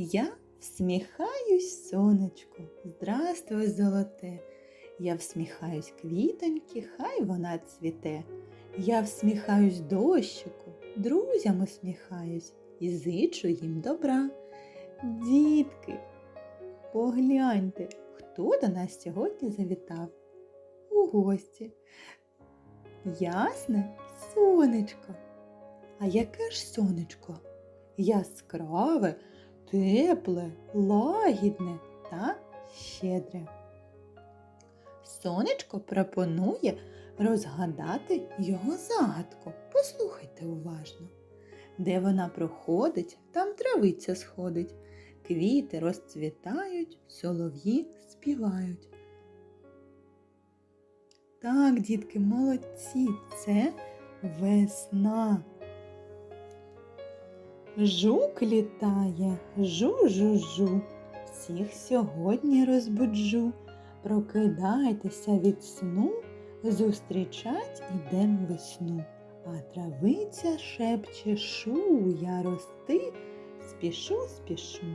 Я всміхаюсь, сонечку, здравствуй, золоте. Я всміхаюсь квітоньки, хай вона цвіте. Я всміхаюсь дощику, друзям усміхаюсь і зичу їм добра. Дітки, погляньте, хто до нас сьогодні завітав у гості. Ясне сонечко. А яке ж сонечко? Яскраве, тепле, лагідне та щедре. Сонечко пропонує розгадати його загадку. Послухайте уважно. Де вона проходить, там травиця сходить, квіти розцвітають, солов'ї співають. Так, дітки, молодці, це весна. Жук літає, жу-жу-жу, всіх сьогодні розбуджу. Прокидайтеся від сну, зустрічать ідем весну. А травиця шепче шу, я рости, спішу, спішу.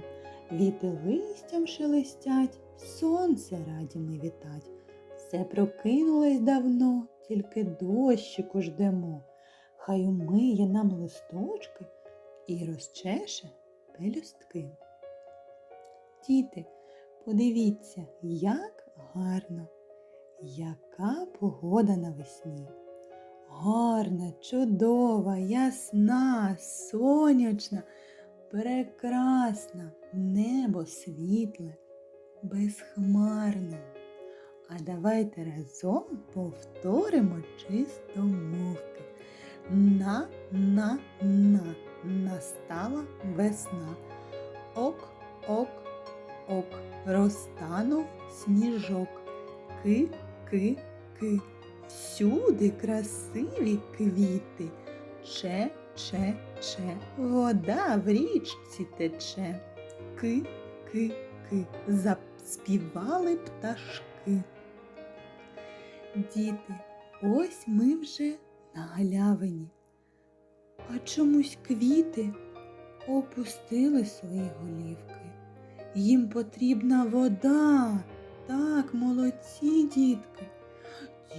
Віти листям шелестять, сонце раді ми вітать. Все прокинулось давно, тільки дощику ждемо. Хай умиє нам листочки і розчеше пелюстки. Діти, подивіться, як гарно, яка погода навесні. Гарна, чудова, ясна, сонячна, прекрасна, небо світле, безхмарне. А давайте разом повторимо чистомовки. На, на, на, настала весна. Ок, ок, ок, розтанув сніжок. Ки, ки, ки. Всюди красиві квіти. Че, че, че, вода в річці тече. Ки, ки, ки. Заспівали пташки. Діти, ось ми вже на галявині. А чомусь квіти опустили свої голівки. Їм потрібна вода. Так, молодці, дітки.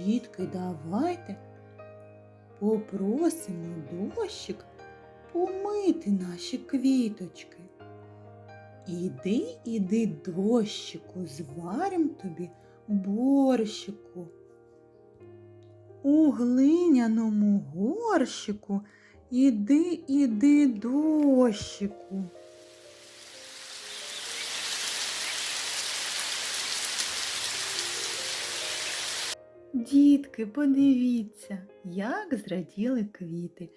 Дітки, давайте попросимо дощик помити наші квіточки. Іди, іди, дощику, зварим тобі борщику. У глиняному горщику іди, іди, дощику. Дітки, подивіться, як зраділи квіти.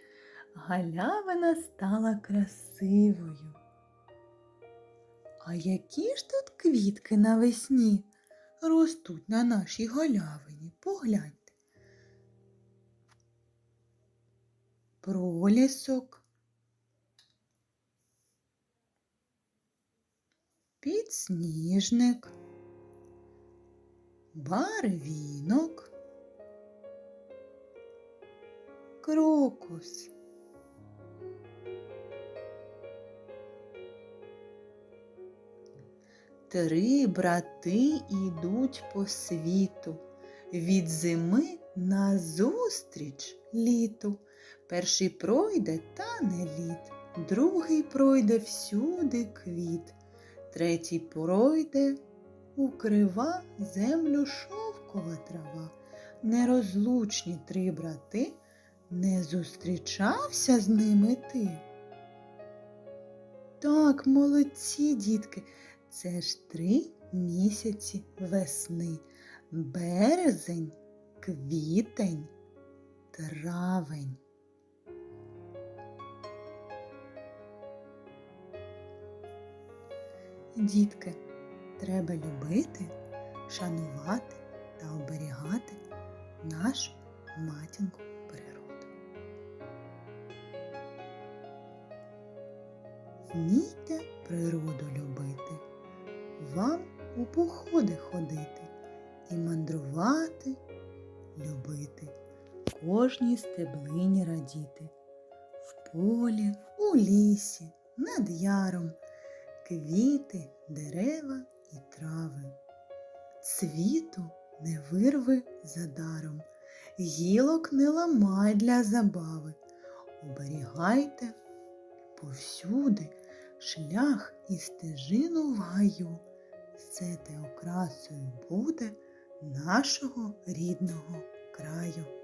Галявина стала красивою. А які ж тут квітки навесні ростуть на нашій галявині? Погляньте. Пролісок, підсніжник, барвінок, крокус. Три брати ідуть по світу, від зими назустріч літу. Перший пройде, та не лід, другий пройде всюди квіт, третій пройде укрива землю шовкова трава. Нерозлучні три брати, не зустрічався з ними ти. Так, молодці, дітки, це ж три місяці весни. Березень, квітень, травень. Дітки, треба любити, шанувати та оберігати нашу матінку природу. Вмійте природу любити, вам у походи ходити і мандрувати, любити, кожній стеблині радіти, в полі, у лісі, над яром квіти, дерева і трави. Цвіту не вирви задаром, гілок не ламай для забави. Оберігайте повсюди шлях і стежину в гаю. Все те окрасою буде нашого рідного краю.